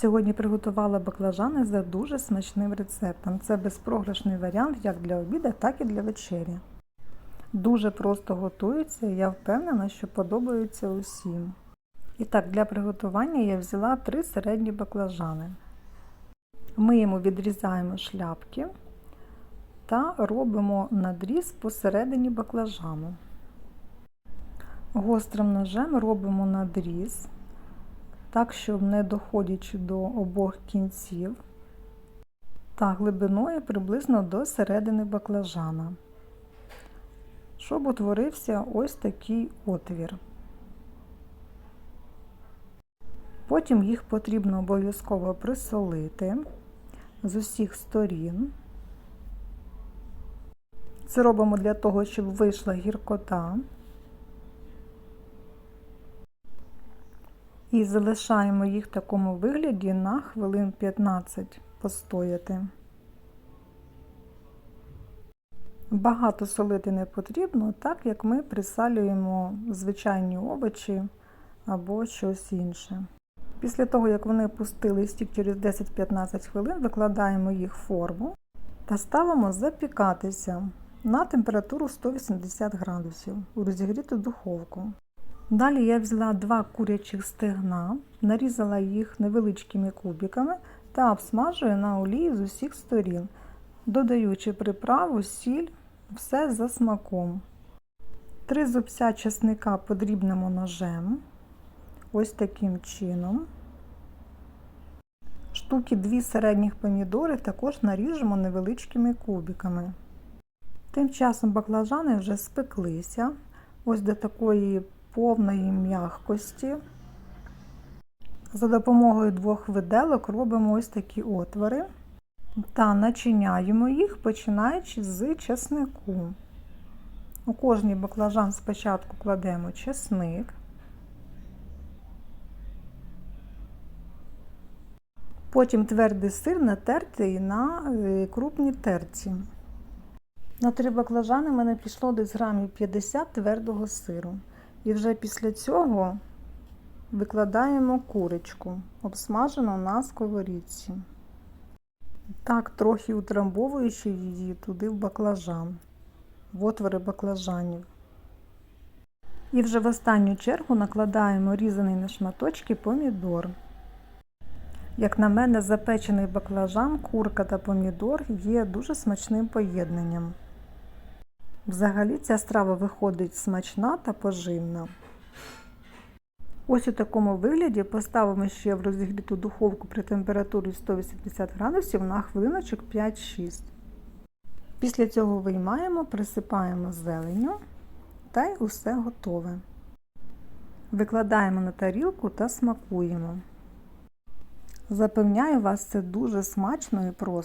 Сьогодні приготувала баклажани за дуже смачним рецептом. Це безпрограшний варіант як для обіду, так і для вечері. Дуже просто готується і я впевнена, що подобається усім. І так, для приготування я взяла три середні баклажани. Ми йому відрізаємо шляпки та робимо надріз посередині баклажану. Гострим ножем робимо надріз, так, щоб не доходячи до обох кінців, та глибиною приблизно до середини баклажана, щоб утворився ось такий отвір. Потім їх потрібно обов'язково присолити з усіх сторін. Це робимо для того, щоб вийшла гіркота. І залишаємо їх в такому вигляді на хвилин 15 постояти. Багато солити не потрібно, так як ми присалюємо звичайні овочі або щось інше. Після того, як вони пустили стік через 10-15 хвилин, викладаємо їх в форму та ставимо запікатися на температуру 180 градусів у розігріту духовку. Далі я взяла два курячих стегна, нарізала їх невеличкими кубиками та обсмажую на олії з усіх сторін, додаючи приправу, сіль, все за смаком. Три зубця чесника подрібнемо ножем, ось таким чином. Штуки дві середніх помідори також наріжемо невеличкими кубиками. Тим часом баклажани вже спеклися, ось до такої повної м'якості. За допомогою двох виделок робимо ось такі отвори та начиняємо їх, починаючи з чеснику. У кожний баклажан спочатку кладемо чесник, потім твердий сир натертий на крупній терці. На три баклажани в мене пішло десь грамів 50 твердого сиру. І вже після цього викладаємо курочку, обсмажену на сковорідці. Так, трохи утрамбовуючи її туди в баклажан, в отвори баклажанів. І вже в останню чергу накладаємо різаний на шматочки помідор. Як на мене, запечений баклажан, курка та помідор є дуже смачним поєднанням. Взагалі ця страва виходить смачна та поживна. Ось у такому вигляді поставимо ще в розігріту духовку при температурі 180 градусів на хвилиночок 5-6. Після цього виймаємо, присипаємо зеленню та й усе готове. Викладаємо на тарілку та смакуємо. Запевняю вас, це дуже смачно і просто.